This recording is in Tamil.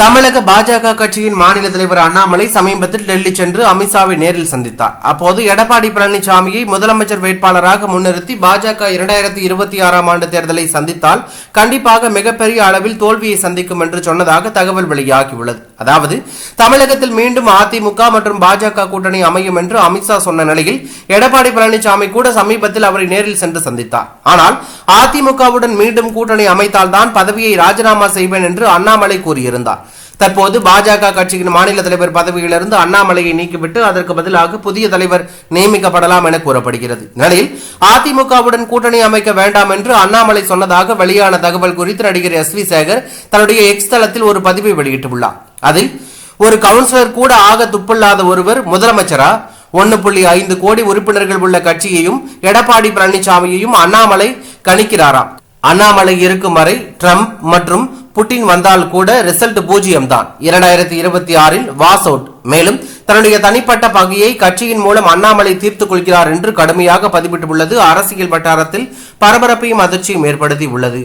தமிழக பாஜக கட்சியின் மாநில தலைவர் அண்ணாமலை சமீபத்தில் டெல்லி சென்று அமித்ஷாவை நேரில் சந்தித்தார். அப்போது எடப்பாடி பழனிசாமியை முதலமைச்சர் வேட்பாளராக முன்னிறுத்தி பாஜக இரண்டாயிரத்தி இருபத்தி ஆறாம் ஆண்டு தேர்தலை சந்தித்தால் கண்டிப்பாக மிகப்பெரிய அளவில் தோல்வியை சந்திக்கும் என்று சொன்னதாக தகவல் வெளியாகியுள்ளது. அதாவது தமிழகத்தில் மீண்டும் அதிமுக மற்றும் பாஜக கூட்டணி அமையும் என்று அமித்ஷா சொன்ன நிலையில் எடப்பாடி பழனிசாமி கூட சமீபத்தில் அவரை நேரில் சென்று சந்தித்தார். ஆனால் அதிமுகவுடன் மீண்டும் கூட்டணி அமைத்தால்தான் பதவியை ராஜினாமா செய்வேன் என்று அண்ணாமலை கூறியிருந்தார். தற்போது பாஜக கட்சியின் மாநில தலைவர் பதவியிலிருந்து அண்ணாமலையை நீக்கிவிட்டு அதற்கு பதிலாக புதிய தலைவர் நியமிக்கப்படலாம் என கூறப்படுகிறது. நிலையில் அதிமுகவுடன் கூட்டணி அமைக்க வேண்டாம் என்று அண்ணாமலை சொன்னதாக வெளியான தகவல் குறித்து நடிகர் எஸ் வி சேகர் தன்னுடைய எக்ஸ் தளத்தில் ஒரு பதிவை வெளியிட்டுள்ளார். அதில் ஒரு கவுன்சிலர் கூட ஆக துப்பில்லாத ஒருவர் முதலமைச்சரா? ஒன்னு புள்ளி ஐந்து கோடி உறுப்பினர்கள் உள்ள கட்சியையும் எடப்பாடி பழனிசாமியையும் அண்ணாமலை கணிக்கிறாராம். அண்ணாமலை இருக்கும் வரை ட்ரம்ப் மற்றும் புட்டின் வந்தால் கூட ரிசல்ட் பூஜ்ஜியம் தான் இரண்டாயிரத்தி இருபத்தி ஆறில் வாஸ் அவுட். மேலும் தன்னுடைய தனிப்பட்ட பகையை கட்சியின் மூலம் அண்ணாமலை தீர்த்துக் கொள்கிறார் என்று கடுமையாக பதிவிட்டுள்ளது அரசியல் வட்டாரத்தில் பரபரப்பையும் அதிர்ச்சியும் ஏற்படுத்தி உள்ளது